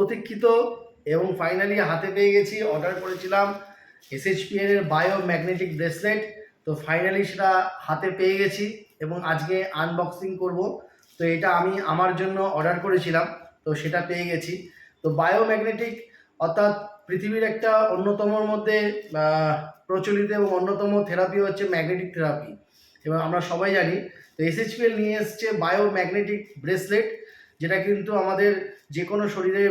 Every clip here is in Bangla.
প্রতীক্ষিত এবং ফাইনালি হাতে পেয়ে গেছি অর্ডার করেছিলাম এসএইচপিএল এর বায়ো ম্যাগনেটিক ব্রেসলেট তো ফাইনালি সেটা হাতে পেয়ে গেছি এবং আজকে আনবক্সিং করব। তো এটা আমি আমার জন্য অর্ডার করেছিলাম, তো সেটা পেয়ে গেছি। তো বায়ো ম্যাগনেটিক অর্থাৎ পৃথিবীর একটা অন্যতমর মধ্যে প্রচলিত এবং অন্যতম থেরাপি হচ্ছে ম্যাগনেটিক থেরাপি এবং আমরা সবাই জানি, তো এসএইচপিএল নিয়ে এসছে বায়ো ম্যাগনেটিক ব্রেসলেট যেটা কিন্তু আমাদের যে কোনো শরীরে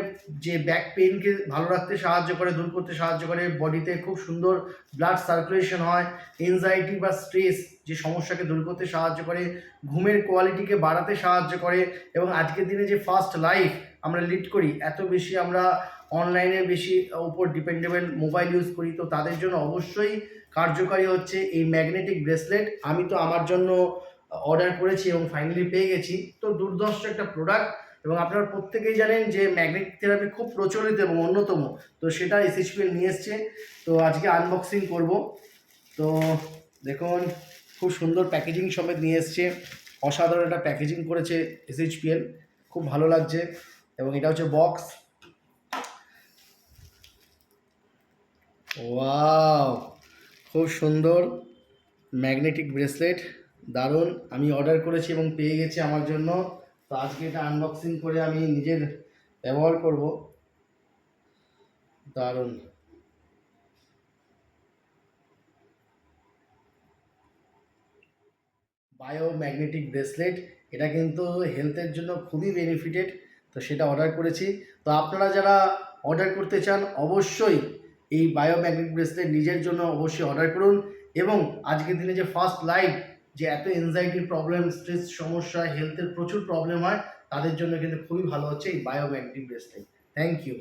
যে ব্যাক পেইনকে ভালো রাখতে সাহায্য করে, দূর করতে সাহায্য করে বডিতে খুব সুন্দর ব্লাড সার্কুলেশন হয় এনজাইটি বা স্ট্রেস যে সমস্যাকে দূর করতে সাহায্য করে, ঘুমের কোয়ালিটিকে বাড়াতে সাহায্য করে এবং আজকের দিনে যে ফাস্ট লাইফ আমরা লিড করি, এত বেশি আমরা অনলাইনে বেশি উপর ডিপেন্ডেবল মোবাইল ইউজ করি, তো তাদের জন্য অবশ্যই কার্যকারী হচ্ছে এই ম্যাগনেটিক ব্রেসলেট আমি তো আমার জন্য অর্ডার করেছি এবং ফাইনালি পেয়ে গেছি। তো দুর্ধর্ষ একটা প্রোডাক্ট এবং আপনারা প্রত্যেকেই জানেন যে ম্যাগনেটিক থেরাপি খুব প্রচলিত এবং অন্যতম। তো সেটা এসএইচপিএল নিয়ে এসছে। তো আজকে আনবক্সিং করব। তো দেখুন, খুব সুন্দর প্যাকেজিং সমেত নিয়ে এসছে। অসাধারণ একটা প্যাকেজিং করেছে এসএইচপিএল খুব ভালো লাগছে এবং এটা হচ্ছে বক্স ওয়াও খুব সুন্দর ম্যাগনেটিক ব্রেসলেট দারুণ, আমি অর্ডার করেছি এবং পেয়ে গেছি আমার জন্য। তো আজকে এটা আনবক্সিং করে আমি নিজের ব্যবহার করব। দারুণ। বায়ো ম্যাগনেটিক ব্রেসলেট এটা কিন্তু হেলথের জন্য খুবই বেনিফিটেড তো সেটা অর্ডার করেছি। তো আপনারা যারা অর্ডার করতে চান, অবশ্যই এই বায়ো ম্যাগনেটিক ব্রেসলেট নিজের জন্য অবশ্যই অর্ডার করুন এবং আজকের দিনে যে ফার্স্ট লাইফ যে এত এনজাইটির প্রবলেম স্ট্রেস সমস্যা হেলথের প্রচুর প্রবলেম হয়, তাদের জন্য কিন্তু খুবই ভালো হচ্ছে এই বায়োম্যাগনেটিক ব্রেসলেট থ্যাংক ইউ